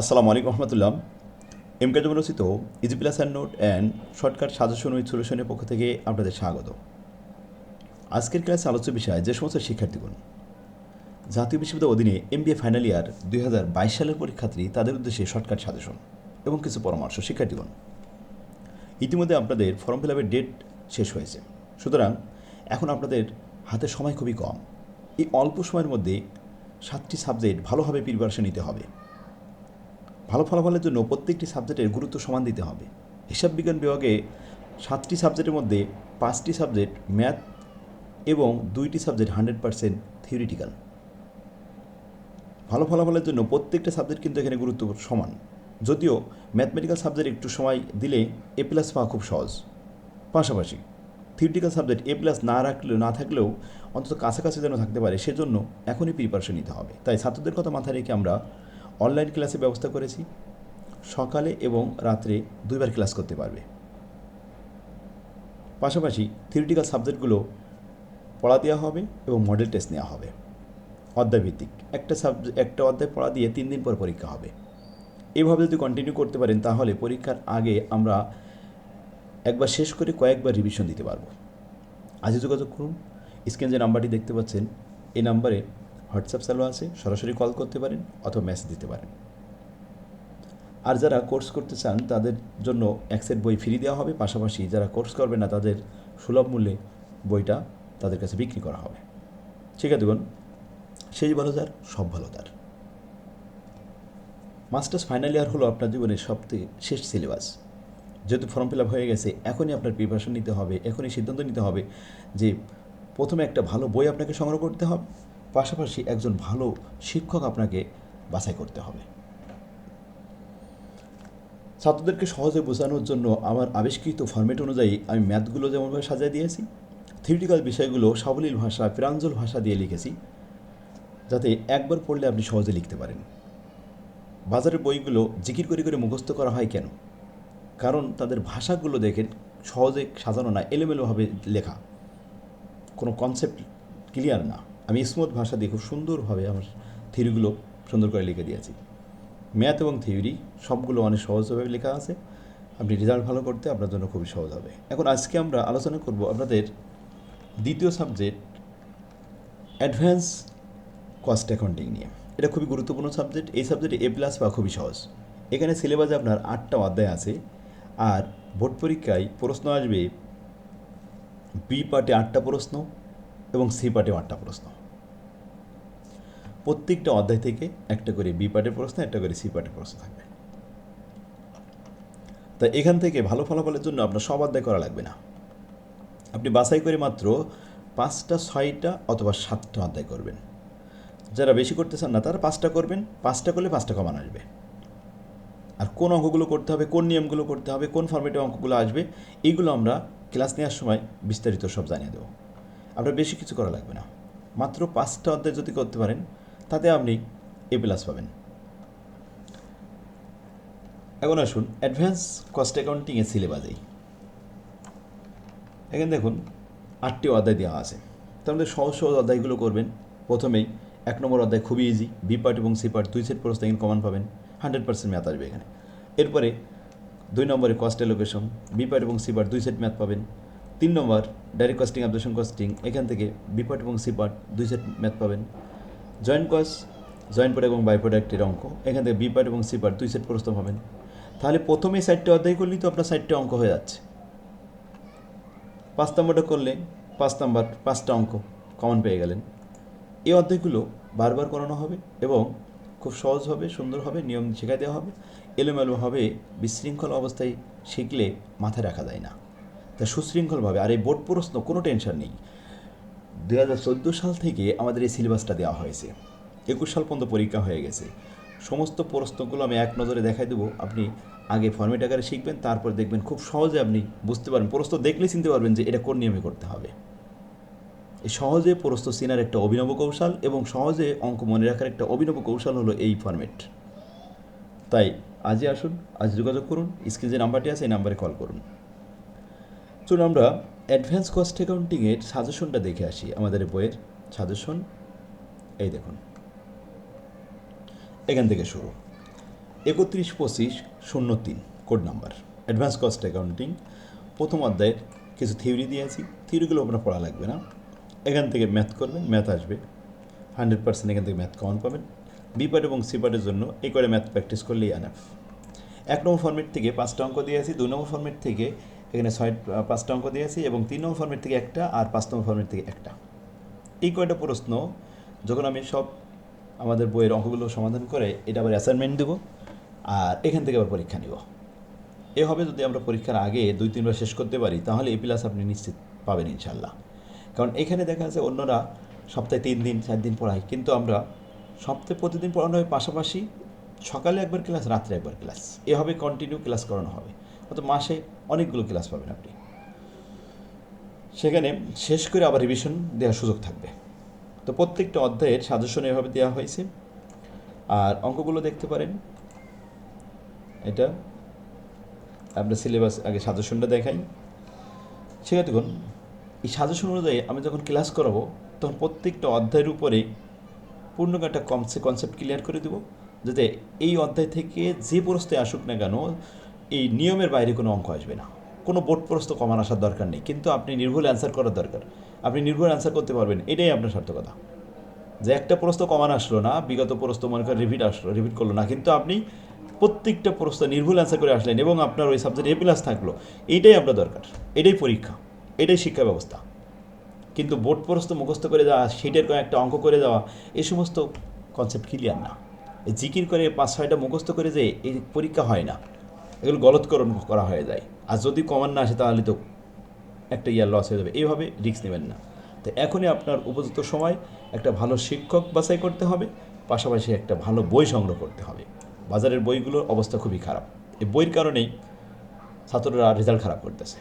আসসালামু আলাইকুম রহমতুল্লাহ। M K কাজ রচিত easy plus and note and shortcut suggestion with সলিউশনের পক্ষ থেকে আপনাদের স্বাগত। আজকের ক্লাসে আলোচ্য বিষয় যে সমস্ত শিক্ষার্থীগণ জাতীয় বিশ্ববিদ্যালয়ের অধীনে এমবিএ ফাইনাল ইয়ার দুই হাজার বাইশ সালের পরীক্ষার্থী, তাদের উদ্দেশ্যে শর্টকাট সাজেশন এবং কিছু পরামর্শ শিক্ষার্থীগণ। ইতিমধ্যে আপনাদের ফর্ম ফিল আপের ডেট শেষ হয়েছে। সুতরাং এখন আপনাদের হাতে সময় খুবই কম। এই অল্প সময়ের মধ্যে সাতটি সাবজেক্ট ভালোভাবে প্রিপারেশন নিতে হবে। ভালো ফলাফলের জন্য প্রত্যেকটি সাবজেক্টের গুরুত্ব সমান দিতে হবে। হিসাব বিজ্ঞান বিভাগে সাতটি সাবজেক্টের মধ্যে পাঁচটি সাবজেক্ট ম্যাথ এবং দুইটি সাবজেক্ট হান্ড্রেড পার্সেন্ট থিওরিটিক্যাল। ভালো ফলাফলের জন্য প্রত্যেকটা সাবজেক্ট কিন্তু এখানে গুরুত্ব সমান। যদিও ম্যাথমেটিক্যাল সাবজেক্ট একটু সময় দিলে এ প্লাস পাওয়া খুব সহজ। পাশাপাশি থিওরিটিক্যাল সাবজেক্ট এ প্লাস না রাখলেও, না থাকলেও অন্তত কাছাকাছি যেন থাকতে পারে, সেজন্য এখনই প্রিপারেশন নিতে হবে। তাই ছাত্রদের কথা মাথায় রেখে আমরা অনলাইন ক্লাসের ব্যবস্থা করেছি। সকালে এবং রাত্রে দুইবার ক্লাস করতে পারবে। পাশাপাশি থিওরিটিক্যাল সাবজেক্টগুলো পড়া দেওয়া হবে এবং মডেল টেস্ট নেওয়া হবে। অধ্যায়ভিত্তিক। একটা সাবজেক্ট একটা অধ্যায় পড়া দিয়ে তিন দিন পর পরীক্ষা হবে। এভাবে যদি কন্টিনিউ করতে পারেন, তাহলে পরীক্ষার আগে আমরা একবার শেষ করে কয়েকবার রিভিশন দিতে পারব। আজই যোগাযোগ করুন। স্ক্রিন যে নাম্বারটি দেখতে পাচ্ছেন, এই নাম্বারে হোয়াটসঅ্যাপ চালু আছে, সরাসরি কল করতে পারেন অথবা মেসেজ দিতে পারেন। আর যারা কোর্স করতে চান, তাদের জন্য এক সেট বই ফ্রি দেওয়া হবে। পাশাপাশি যারা কোর্স করবে না, তাদের সুলভ মূল্যে বইটা তাদের কাছে বিক্রি করা হবে। ঠিক আছে দেখুন সেই ভালো যার, সব ভালো তার। মাস্টার্স ফাইনাল ইয়ার হলো আপনার জীবনের সবথেকে শেষ সিলেবাস যেহেতু ফর্ম ফিল আপ হয়ে গেছে, এখনই আপনার প্রিপারেশন নিতে হবে, এখনই সিদ্ধান্ত নিতে হবে যে প্রথমে একটা ভালো বই আপনাকে সংগ্রহ করতে হবে। পাশাপাশি একজন ভালো শিক্ষক আপনাকে বাছাই করতে হবে। ছাত্রদেরকে সহজে বোঝানোর জন্য আমার আবিষ্কৃত ফরম্যাট অনুযায়ী আমি ম্যাথগুলো যেমনভাবে সাজিয়ে দিয়েছি থিওরিটিক্যাল বিষয়গুলো সাবলীল ভাষা, প্রাঞ্জল ভাষা দিয়ে লিখেছি, যাতে একবার পড়লে আপনি সহজে লিখতে পারেন। বাজারের বইগুলো জিকির করে করে মুখস্থ করা হয় কেন? কারণ তাদের ভাষাগুলো দেখেন সহজে সাজানো না, এলোমেলোভাবে লেখা। কোনো কনসেপ্ট ক্লিয়ার না। আমি স্মুথ ভাষা দিয়ে খুব সুন্দরভাবে আমার থিওরিগুলো সুন্দর করে লিখে দিয়েছি। ম্যাথ এবং থিওরি সবগুলো অনেক সহজভাবে লেখা আছে। আপনি রেজাল্ট ভালো করতে আপনার জন্য খুবই সহজ হবে। এখন আজকে আমরা আলোচনা করব আপনাদের দ্বিতীয় সাবজেক্ট, অ্যাডভান্স কস্ট অ্যাকাউন্টিং নিয়ে। এটা খুবই গুরুত্বপূর্ণ সাবজেক্ট। এই সাবজেক্টে এ প্লাস বা খুবই সহজ। এখানে সিলেবাসে আপনার আটটা অধ্যায় আছে আর বোর্ড পরীক্ষায় প্রশ্ন আসবে বি পার্টে আটটা প্রশ্ন এবং সি পার্টেও আটটা প্রশ্ন। প্রত্যেকটা অধ্যায় থেকে একটা করে বি পার্টের প্রশ্ন, একটা করে সি পার্টের প্রশ্ন থাকবে। তাই এখান থেকে ভালো ফলাফলের জন্য আপনার সব অধ্যায় করা লাগবে না। আপনি বাছাই করে মাত্র পাঁচটা, ছয়টা অথবা সাতটা অধ্যায় করবেন। যারা বেশি করতে চান না, তারা পাঁচটা করবেন। পাঁচটা করলে পাঁচটা কমান আসবে। আর কোন অঙ্কগুলো করতে হবে, কোন নিয়মগুলো করতে হবে, কোন ফর্মেটে অঙ্কগুলো আসবে এইগুলো আমরা ক্লাস নেওয়ার সময় বিস্তারিত সব জানিয়ে দেবো। আপনার বেশি কিছু করা লাগবে না। মাত্র পাঁচটা অধ্যায় যদি করতে পারেন, তাতে আপনি এ প্লাস পাবেন। এখন আসুন অ্যাডভান্স কস্ট অ্যাকাউন্টিংয়ের সিলেবাসেই এখানে দেখুন, আটটি অধ্যায় দেওয়া আছে। মধ্যে সহজ সহজ অধ্যায়গুলো করবেন। প্রথমেই এক নম্বর অধ্যায় খুবই ইজি বি পার্ট এবং সি পার্ট দুই সেট প্রশ্ন এখানে কমান পাবেন। হান্ড্রেড পার্সেন্ট ম্যাথ আসবে এখানে। এরপরে দুই নম্বরে কস্ট অ্যালোকেশন বি পার্ট এবং সি পার্ট দুই সেট ম্যাথ পাবেন। তিন নম্বর ডাইরেক্ট কস্টিং অবজেকশন কস্টিং এখান থেকে বি পার্ট এবং সি দুই সেট ম্যাথ পাবেন। জয়েন্ট কস্ট জয়েন্ট প্রোডাক্ট এবং বাই প্রোডাক্টের অঙ্ক, এখান থেকে বি পার্ট এবং সি দুই সেট প্রশ্ন পাবেন। তাহলে প্রথমে সাইডটা অধ্যায় করলেই তো আপনার সাইডটা অঙ্ক হয়ে যাচ্ছে। পাঁচ নম্বরটা করলে পাঁচ নম্বর, পাঁচটা অঙ্ক কমন পেয়ে গেলেন। এই অধ্যায়গুলো বারবার করানো হবে এবং খুব সহজ হবে, সুন্দর হবে, নিয়ম শেখাই দেওয়া হবে। এলোমেলোভাবে বিশৃঙ্খল অবস্থায় শিখলে মাথায় রাখা যায় না। তা সুশৃঙ্খলভাবে, আর এই বোর্ড প্রশ্ন কোনো টেনশন নেই। দু হাজার চোদ্দ সাল থেকে আমাদের এই সিলেবাসটা দেওয়া হয়েছে। একুশ সাল পর্যন্ত পরীক্ষা হয়ে গেছে। সমস্ত প্রশ্নগুলো আমি এক নজরে দেখাই দেবো। আপনি আগে ফর্মেট আকারে শিখবেন, তারপর দেখবেন খুব সহজে আপনি বুঝতে পারবেন। প্রশ্ন দেখলে চিনতে পারবেন যে এটা কোন নিয়মে করতে হবে। এই সহজে প্রস্ত চেনার একটা অভিনব কৌশল এবং সহজে অঙ্ক মনে রাখার একটা অভিনব কৌশল হলো এই ফরম্যাট তাই আজই আসুন, আজ যোগাযোগ করুন, স্ক্রিনে যে নাম্বারটি আছে, এই নাম্বারে কল করুন। চলুন আমরা অ্যাডভান্স কস্ট অ্যাকাউন্টিংয়ের সাজেশনটা দেখে আসি, আমাদের বইয়ের সাজেশন এই দেখুন। এখান থেকে শুরু। একত্রিশ পঁচিশ শূন্য তিন code number advance cost accounting প্রথম অধ্যায়ের কিছু থিওরি দিয়েছি থিওরিগুলো আপনার পড়া লাগবে না। এখান থেকে ম্যাথ করবেন ম্যাথ আসবে। হান্ড্রেড পার্সেন্ট এখান থেকে ম্যাথ কমন পাবেন। বি পার্ট এবং সি পার্টের জন্য এই করে ম্যাথ প্র্যাকটিস করলেই আনাফ এক নম্বর ফর্মেট থেকে পাঁচটা অঙ্ক দিয়ে দিয়েছি দুই নম্বর ফর্মেট থেকে এখানে ছয় পাঁচটা অঙ্ক দিয়েছি এবং তিন নম্বর ফর্মেট থেকে একটা আর পাঁচ নম্বর ফর্মেট থেকে একটা। এই কয়টা প্রশ্ন, যখন আমি সব আমাদের বইয়ের অঙ্কগুলো সমাধান করে এটা আবার অ্যাসাইনমেন্ট দেবো আর এখান থেকে আবার পরীক্ষা নিব। এভাবে যদি আমরা পরীক্ষার আগে দুই, তিনবার শেষ করতে পারি, তাহলে এ প্লাস আপনি নিশ্চিত পাবেন ইনশাল্লাহ কারণ এখানে দেখা যাচ্ছে অন্যরা সপ্তাহে তিন দিন, চার দিন পড়ায়, কিন্তু আমরা সপ্তাহে প্রতিদিন পড়ানো হয় পাশাপাশি সকালে একবার ক্লাস রাত্রে একবার ক্লাস এভাবে কন্টিনিউ ক্লাস করানো হবে। অর্থাৎ মাসে অনেকগুলো ক্লাস পাবেন আপনি। সেখানে শেষ করে আবার রিভিশন দেওয়ার সুযোগ থাকবে। তো প্রত্যেকটা অধ্যায়ের সাজেশন এভাবে দেওয়া হয়েছে। আর অঙ্কগুলো দেখতে পারেন। এটা আপনার সিলেবাস আগে সাজেশনটা দেখাই। সেখানে দেখুন এই সাজেশন অনুযায়ী আমি যখন ক্লাস করাবো, তখন প্রত্যেকটা অধ্যায়ের উপরে পূর্ণ একটা কনসে কনসেপ্ট ক্লিয়ার করে দেবো। যাতে এই অধ্যায় থেকে যে প্রশ্নে আসুক না কেন এই নিয়মের বাইরে কোনো অঙ্ক আসবে না। কোনো বোর্ড প্রশ্ন কমান আসার দরকার নেই। কিন্তু আপনি নির্ভুল অ্যান্সার করার দরকার। আপনি নির্ভুল অ্যান্সার করতে পারবেন। এটাই আপনার সার্থকতা। যে একটা প্রস্ত কমান আসলো না, বিগত প্রস্ত মনে করেন রিপিট আসলো রিপিট করল না। কিন্তু আপনি প্রত্যেকটা প্রশ্ন নির্ভুল অ্যান্সার করে আসলেন এবং আপনার ওই সাবজেক্ট এ প্লাস থাকল। এইটাই আপনার দরকার। এটাই পরীক্ষা। এটাই শিক্ষা ব্যবস্থা। কিন্তু বোর্ড প্রশ্ন মুখস্থ করে দেওয়া সেটার কয়েকটা অঙ্ক করে দেওয়া এই সমস্ত কনসেপ্ট ক্লিয়ার না। জিকির করে পাঁচ ছয়টা মুখস্থ করে যে এই পরীক্ষা হয় না। এগুলো গলতকরণ করা হয়ে যায়। আর যদি কমান না আসে, তাহলে তো একটা ইয়ার লস হয়ে যাবে। এইভাবে রিস্ক নেবেন না। তো এখনই আপনার উপযুক্ত সময়, একটা ভালো শিক্ষক বাছাই করতে হবে, পাশাপাশি একটা ভালো বই সংগ্রহ করতে হবে। বাজারের বইগুলোর অবস্থা খুবই খারাপ। এই বইয়ের কারণেই ছাত্ররা রেজাল্ট খারাপ করতেছে।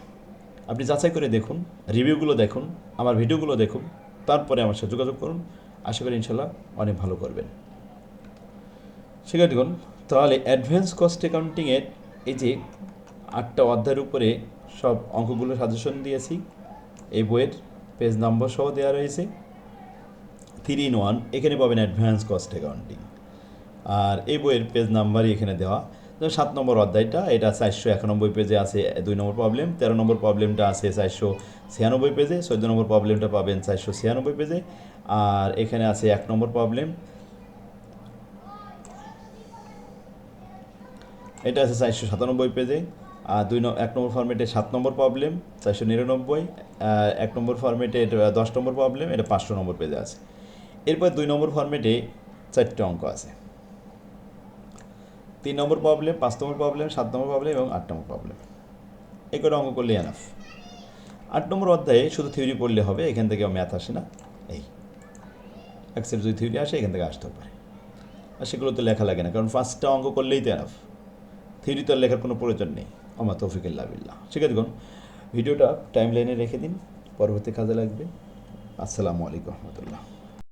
আপনি যাচাই করে দেখুন রিভিউগুলো দেখুন, আমার ভিডিওগুলো দেখুন, তারপরে আমার সাথে যোগাযোগ করুন। আশা করি ইনশাল্লাহ অনেক ভালো করবেন। শিক্ষার্থীগণ, তাহলে অ্যাডভান্স কস্ট অ্যাকাউন্টিংয়ের এই যে আটটা অধ্যায়ের উপরে সব অঙ্কগুলো সাজেশন দিয়েছি, এই বইয়ের পেজ নাম্বার সহ দেওয়া রয়েছে। থ্রি ইন ওয়ান এখানে পাবেন অ্যাডভান্স কস্ট অ্যাকাউন্টিং আর এই বইয়ের পেজ নাম্বারই এখানে দেওয়া। যেমন সাত নম্বর অধ্যায়টা, এটা চারশো একানব্বই পেজে আছে, দুই নম্বর প্রবলেম তেরো নম্বর প্রবলেমটা আছে চারশো ছিয়ানব্বই পেজে চোদ্দ নম্বর প্রবলেমটা পাবেন চারশো ছিয়ানব্বই পেজে আর এখানে আছে এক নম্বর প্রবলেম এটা আছে চারশো সাতানব্বই পেজে, আর দুই এক নম্বর ফর্মেটে সাত নম্বর প্রবলেম চারশো নিরানব্বই এক নম্বর ফর্মেটে এটা দশ নম্বর প্রবলেম এটা পাঁচশো নম্বর পেজে আছে। এরপর দুই নম্বর ফর্মেটে চারটে অঙ্ক আছে। তিন নম্বর প্রবলেম পাঁচ নম্বর প্রবলেম সাত নম্বর প্রবলেম এবং আট নম্বর প্রবলেম এই করে অঙ্ক করলে এনাফ আট নম্বর অধ্যায়ে শুধু থিওরি পড়লে হবে, এখান থেকে ম্যাথ আসে না। এই অ্যাক্সের যদি থিওরি আসে, এখান থেকে আসতে পারে আর সেগুলো তো লেখা লাগে না, কারণ ফার্স্টটা অঙ্ক করলেই তো এনাফ থিওরি তো লেখার কোনো প্রয়োজন নেই। আমার তৌফিকুল্লাহ বিল্লাহ ঠিক আছে দেখুন ভিডিওটা টাইম লাইনে রেখে দিন, পরবর্তী কাজে লাগবে। আসসালামু আলাইকুম রহমতুল্লাহ।